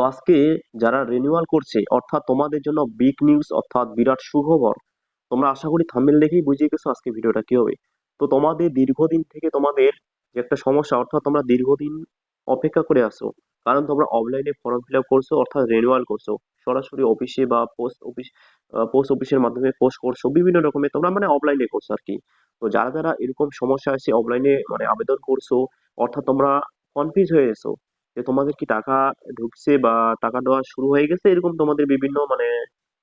তো আজকে যারা রিনিউয়াল করছে, অর্থাৎ তোমাদের জন্য বিগ নিউজ অর্থাৎ বিরাট সুখবর, তোমরা আশা করি থাম্বনেল দেখেই বুঝিয়ে গেছো আজকে ভিডিওটা কি হবে। তো তোমাদের দীর্ঘদিন থেকে তোমাদের যে একটা সমস্যা, অর্থাৎ তোমরা দীর্ঘদিন অপেক্ষা করে আসো কারণ তোমরা অফলাইনে ফর্ম ফিল আপ করছ, অর্থাৎ রিনিউয়াল করছ, সরাসরি অফিসে বা পোস্ট অফিস পোস্ট অফিসের মাধ্যমে পোস্ট করছ, বিভিন্ন রকমের তোমরা মানে অফলাইনে করছ আর কি তো যারা যারা এরকম সমস্যা আছে অফলাইনে মানে আবেদন করছ, অর্থাৎ তোমরা কনফিউজ হয়ে গেছো যে তোমাদের কি টাকা ঢুকছে বা টাকা দেওয়া শুরু হয়ে গেছে এরকম তোমাদের বিভিন্ন মানে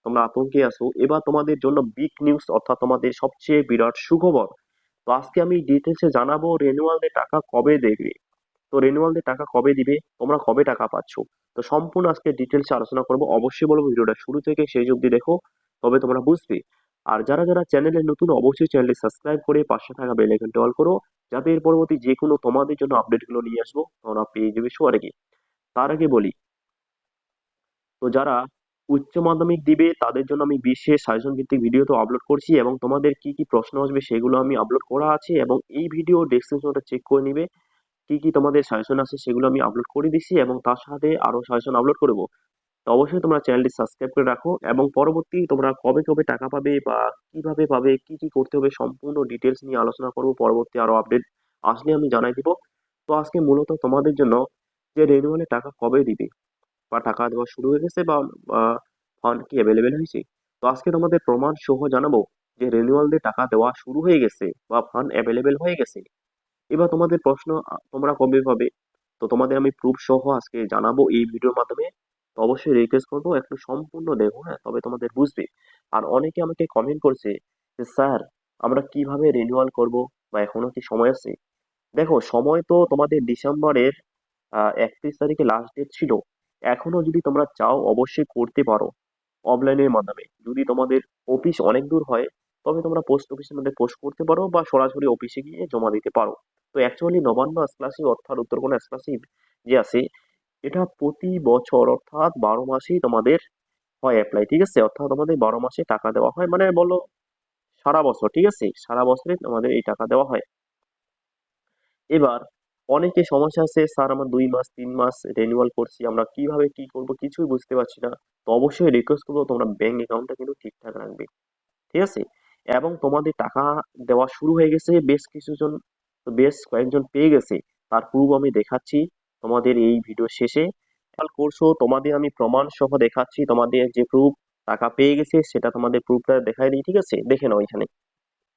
তোমরা আতঙ্কে আছো। এবার তোমাদের জন্য বিগ নিউজ অর্থাৎ তোমাদের সবচেয়ে বিরাট সুখবর। তো আজকে আমি ডিটেলসে জানাব রেনুয়ালদের টাকা কবে দেবে। তো রেনুয়ালদের টাকা কবে দিবে? তোমরা কবে টাকা পাচ্ছ? তো সম্পূর্ণ আজকে ডিটেলসে আলোচনা করব। অবশ্যই বলব ভিডিওটা শুরু থেকে সেই অবধি দেখো, তবে তোমরা বুঝবে। আর যারা যারা চ্যানেলে নতুন, অবশ্যই চ্যানেলটি সাবস্ক্রাইব করে পাশে থাকা বেল আইকনটি অল করো। যাতে এর পরবর্তী যে কোনো তোমাদের জন্য আপডেটগুলো নিয়ে আসব তোমরা পেয়ে যাবে সবার আগে তার আগে বলি, তো যারা উচ্চ মাধ্যমিক দিবে, তাদের জন্য আমি বিশেষ সাজেশন ভিত্তিক ভিডিও তো আপলোড করছি এবং তোমাদের কি কি প্রশ্ন আসবে সেগুলো আমি আপলোড করা আছে এবং এই ভিডিও ডেসক্রিপশনটা চেক করে নিবে, কি কি তোমাদের সাজেশন আছে সেগুলো আমি আপলোড করে দিছি এবং তার সাথে আরও সাজেশন আপলোড করব তো অবশ্যই তোমরা চ্যানেলটি সাবস্ক্রাইব করে রাখো এবং পরবর্তী তোমরা কবে কবে টাকা পাবে বা কীভাবে পাবে, কি কি করতে হবে সম্পূর্ণ ডিটেলস নিয়ে আলোচনা করব, পরবর্তী আরও আপডেট আসলে আমি জানাই দিব। তো আজকে মূলত তোমাদের জন্য যে রেনুয়ালে টাকা কবে দিবে বা টাকা দেওয়া শুরু হয়ে গেছে বা ফান্ড কি অ্যাভেলেবেল হয়েছে, তো আজকে তোমাদের প্রমাণ সহ জানাব যে রেনুয়ালদের টাকা দেওয়া শুরু হয়ে গেছে বা ফান্ড অ্যাভেলেবেল হয়ে গেছে। এবার তোমাদের প্রশ্ন তোমরা কবে পাবে? তো তোমাদের আমি প্রুফ সহ আজকে জানাব এই ভিডিওর মাধ্যমে। অবশ্যই রিকোয়েস্ট করব, একটু সম্পূর্ণ দেখো হ্যাঁ? তবে তোমাদের বুঝবে। আর অনেকে আমাকে কমেন্ট করছে যে, স্যার, আমরা কীভাবে রিনিউয়াল করব? বা এখনও কি সময় আছে? দেখো, সময় তো তোমাদের ডিসেম্বরের একত্রিশ তারিখে লাস্ট ডেট ছিল। এখনও যদি তোমরা চাও, অবশ্যই করতে পারো অফলাইনের মাধ্যমে। যদি তোমাদের অফিস অনেক দূর হয়, তবে তোমরা পোস্ট অফিসের মধ্যে পোস্ট করতে পারো বা সরাসরি অফিসে গিয়ে জমা দিতে পারো। তো অ্যাকচুয়ালি নবান্ন স্কলারশিপ অর্থাৎ উত্তরকোণা স্কলারশিপ যে আছে এটা প্রতি বছর, অর্থাৎ বারো মাসেই তোমাদের হয় অ্যাপ্লাই ঠিক আছে? অর্থাৎ তোমাদের বারো মাসে টাকা দেওয়া হয়। মানে বলো সারা বছর, ঠিক আছে? সারা বছরে তোমাদের এই টাকা দেওয়া হয়। এবার অনেকে সমস্যা আছে, স্যার, আমার দুই মাস, তিন মাস রেনুয়াল করছি, আমরা কীভাবে কি করব কিছুই বুঝতে পারছি না। তো অবশ্যই রিকোয়েস্ট করব তোমরা ব্যাংক অ্যাকাউন্টটা কিন্তু ঠিকঠাক রাখবে, ঠিক আছে? এবং তোমাদের টাকা দেওয়া শুরু হয়ে গেছে, বেশ কিছুজন, বেশ কয়েকজন পেয়ে গেছে। তার প্রুফ আমি দেখাচ্ছি। তোমাদের এই ভিডিও শেষে। করছ তোমাদের আমি প্রমাণ সহ দেখাচ্ছি, তোমাদের যে প্রুফ টাকা পেয়ে গেছে, সেটা তোমাদের প্রুফটা দেখাই দিই, ঠিক আছে? দেখে নাও এখানে।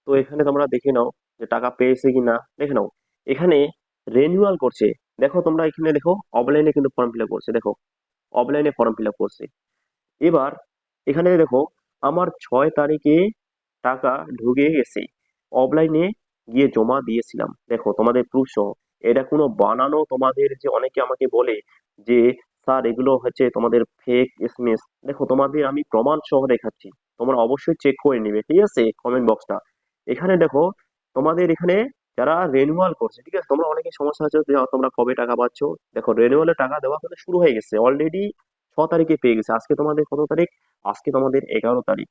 তো এখানে তোমরা দেখে নাও যে টাকা পেয়েছে কি না দেখে নাও। এখানে রেনিউয়াল করছে। দেখো তোমরা এখানে দেখো অফলাইনে কিন্তু ফর্ম ফিল করছে, দেখো। অফলাইনে ফর্ম ফিল করছে। এবার এখানে দেখো, আমার ছয় তারিখে টাকা ঢুকে গেছে। অফলাইনে গিয়ে জমা দিয়েছিলাম। দেখো তোমাদের প্রুফ সহ। এটা কোনো বানানো তোমাদের যে অনেকে আমাকে বলে যে, স্যার, এগুলো হচ্ছে তোমাদের ফেক এসএমএস দেখো, তোমাদের আমি প্রমাণ সহ দেখাচ্ছি। তোমরা অবশ্যই চেক করে নিবে, ঠিক আছে? কমেন্ট বক্সটা এখানে দেখো, তোমাদের এখানে যারা রেনুয়াল করছে, ঠিক আছে? তোমরা অনেকে সমস্যা আছে যে তোমরা কবে টাকা পাচ্ছ? দেখো রেনুয়ালের টাকা দেওয়া কিন্তু শুরু হয়ে গেছে। অলরেডি ছ তারিখে পেয়ে গেছে। আজকে তোমাদের কত তারিখ? আজকে তোমাদের এগারো তারিখ।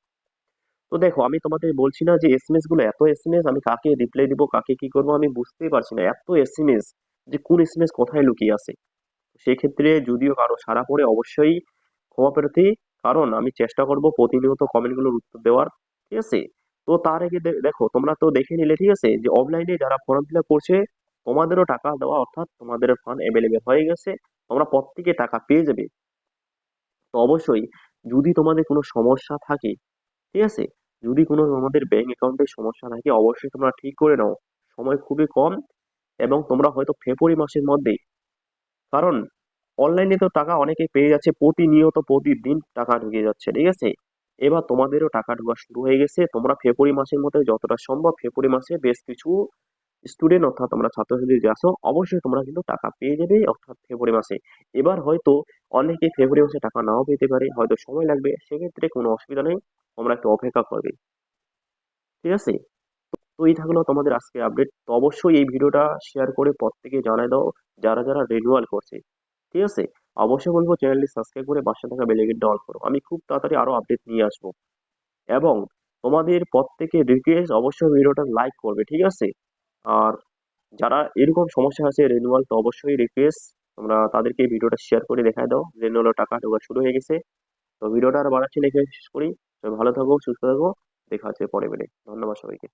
তো দেখো, আমি তোমাদের বলছি না যে এসএমএসগুলো, এত এসএমএস আমি কাকে রিপ্লাই দিব, কাকে কি করব, আমি বুঝতেই পারছি না। এত এসএমএস যে কোন এসএমএস কোথায় লুকিয়ে আছে। সেক্ষেত্রে যদিও কারও সারা পড়ে, অবশ্যই ক্ষমা প্রার্থী, কারণ আমি চেষ্টা করব প্রতিনিয়ত কমেন্টগুলোর উত্তর দেওয়ার, ঠিক আছে? তো তার আগে দেখো, তোমরা তো দেখে নিলে, ঠিক আছে? যে অফলাইনে যারা ফর্ম ফিল করছে, তোমাদেরও টাকা দেওয়া, অর্থাৎ তোমাদের ফান্ড অ্যাভেলেবেল হয়ে গেছে, তোমরা প্রত্যেকে টাকা পেয়ে যাবে। তো অবশ্যই, যদি তোমাদের কোনো সমস্যা থাকে, ঠিক আছে? যদি কোনো আমাদের ব্যাংক অ্যাকাউন্টে সমস্যা থাকে, অবশ্যই তোমরা ঠিক করে নাও। সময় খুবই কম এবং তোমরা হয়তো ফেব্রুয়ারি মাসের মধ্যে, কারণ অনলাইনে তো টাকা অনেকে পেয়ে যাচ্ছে, প্রতিনিয়ত প্রতিদিন টাকা ঢুকে যাচ্ছে, ঠিক আছে? এবার তোমাদেরও টাকা ঢোকা শুরু হয়ে গেছে, তোমরা ফেব্রুয়ারি মাসের মধ্যে যতটা সম্ভব ফেব্রুয়ারি মাসে বেশ কিছু স্টুডেন্ট অর্থাৎ তোমরা ছাত্রছাত্রী যে আসো অবশ্যই তোমরা কিন্তু টাকা পেয়ে যাবে অর্থাৎ ফেব্রুয়ারি মাসে। এবার হয়তো অনেকে ফেব্রুয়ারি মাসে টাকা নাও পেতে পারে, হয়তো সময় লাগবে, সেক্ষেত্রে কোনো অসুবিধা নেই, তোমরা একটু অপেক্ষা করবে। ঠিক আছে? তো এই থাকল তোমাদের আজকে আপডেট তো অবশ্যই এই ভিডিওটা শেয়ার করে প্রত্যেকে জানাই দাও, যারা যারা রিনিউয়াল করছে। ঠিক আছে? অবশ্যই বলব চ্যানেলটি সাবস্ক্রাইব করে পাশে থাকা বেলেগেটটা অল করো। আমি খুব তাড়াতাড়ি আরও আপডেট নিয়ে আসব। এবং তোমাদের প্রত্যেকে রিকোয়েস্ট অবশ্যই ভিডিওটা লাইক করবে, ঠিক আছে? আর যারা এরকম সমস্যা আছে রেনুয়াল তো অবশ্যই রিকোয়েস্ট তোমরা তাদেরকে ভিডিওটা শেয়ার করে দেখায় দাও। রেনুয়ালের টাকা ঢোকা শুরু হয়ে গেছে। তো ভিডিওটা আর বাড়াচ্ছি না শেষ করি। ভালো থাকো, সুস্থ থাকো। দেখা হচ্ছে পরে বেড়ে ধন্যবাদ সবাইকে।